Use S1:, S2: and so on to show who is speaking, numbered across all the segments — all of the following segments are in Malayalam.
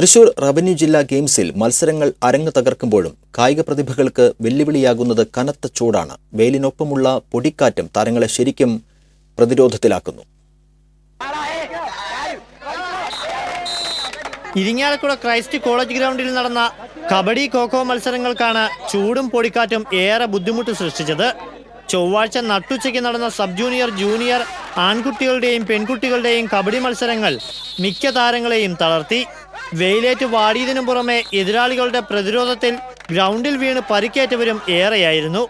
S1: തൃശൂർ റവന്യൂ ജില്ലാ ഗെയിംസിൽ മത്സരങ്ങൾ അരങ്ങ് തകർക്കുമ്പോഴും കായിക പ്രതിഭകൾക്ക് വെല്ലുവിളിയാകുന്നത് കനത്ത ചൂടാണ്. വെയിലിനൊപ്പമുള്ള പൊടിക്കാറ്റും താരങ്ങളെ ശരിക്കും പ്രതിരോധത്തിലാക്കുന്നു.
S2: ഇരിങ്ങാലക്കുട ക്രൈസ്റ്റ് കോളേജ് ഗ്രൗണ്ടിൽ നടന്ന കബഡി കോക്കോ മത്സരങ്ങൾക്കാണ് ചൂടും പൊടിക്കാറ്റും ഏറെ ബുദ്ധിമുട്ട് സൃഷ്ടിച്ചത്. ചൊവ്വാഴ്ച നട്ടുച്ചയ്ക്ക് നടന്ന സബ് ജൂനിയർ ജൂനിയർ ആൺകുട്ടികളുടെയും പെൺകുട്ടികളുടെയും കബഡി മത്സരങ്ങൾ മിക്ക താരങ്ങളെയും തളർത്തി. വെയിലേറ്റ് വാടിയതിനു പുറമെ എതിരാളികളുടെ പ്രതിരോധത്തിൽ ഗ്രൗണ്ടിൽ വീണ് പരിക്കേറ്റവരും ഏറെയായിരുന്നു.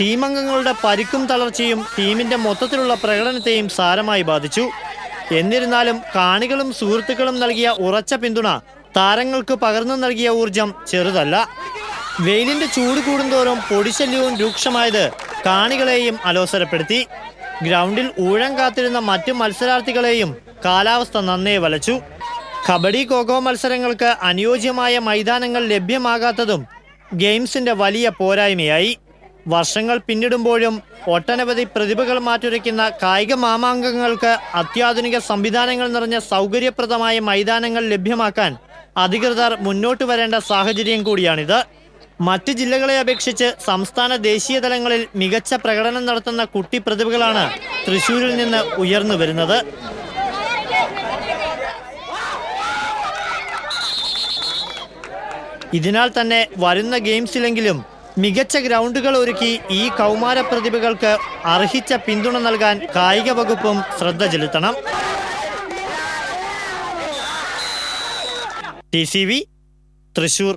S2: ടീമംഗങ്ങളുടെ പരിക്കും തളർച്ചയും ടീമിന്റെ മൊത്തത്തിലുള്ള പ്രകടനത്തെയും സാരമായി ബാധിച്ചു. എന്നിരുന്നാലും കാണികളും സുഹൃത്തുക്കളും നൽകിയ ഉറച്ച പിന്തുണ താരങ്ങൾക്ക് പകർന്നു നൽകിയ ഊർജം ചെറുതല്ല. വെയിലിന്റെ ചൂട് കൂടുന്തോറും പൊടിശല്യവും രൂക്ഷമായത് കാണികളെയും അലോസരപ്പെടുത്തി. ഗ്രൗണ്ടിൽ ഊഴം കാത്തിരുന്ന മറ്റു മത്സരാർത്ഥികളെയും കാലാവസ്ഥ നന്നേ വലച്ചു. കബഡി കോകോ മത്സരങ്ങൾക്ക് അനുയോജ്യമായ മൈതാനങ്ങൾ ലഭ്യമാകാത്തതും ഗെയിംസിന്റെ വലിയ പോരായ്മയായി. വർഷങ്ങൾ പിന്നിടുമ്പോഴും ഒട്ടനവധി പ്രതിഭകൾ മാറ്റുരയ്ക്കുന്ന കായിക മാമാങ്കങ്ങൾക്ക് അത്യാധുനിക സംവിധാനങ്ങൾ നിറഞ്ഞ സൗകര്യപ്രദമായ മൈതാനങ്ങൾ ലഭ്യമാക്കാൻ അധികൃതർ മുന്നോട്ട് വരേണ്ട സാഹചര്യം കൂടിയാണിത്. മറ്റ് ജില്ലകളെ അപേക്ഷിച്ച് സംസ്ഥാന ദേശീയ തലങ്ങളിൽ മികച്ച പ്രകടനം നടത്തുന്ന കുട്ടി പ്രതിഭകളാണ് തൃശൂരിൽ നിന്ന് ഉയർന്നു വരുന്നത്. ഇതിനാൽ തന്നെ വരുന്ന ഗെയിംസിലെങ്കിലും മികച്ച ഗ്രൗണ്ടുകൾ ഒരുക്കി ഈ കൗമാര പ്രതിഭകൾക്ക് അർഹിച്ച പിന്തുണ നൽകാൻ കായിക വകുപ്പും ശ്രദ്ധ ചെലുത്തണം. T C V Thrissur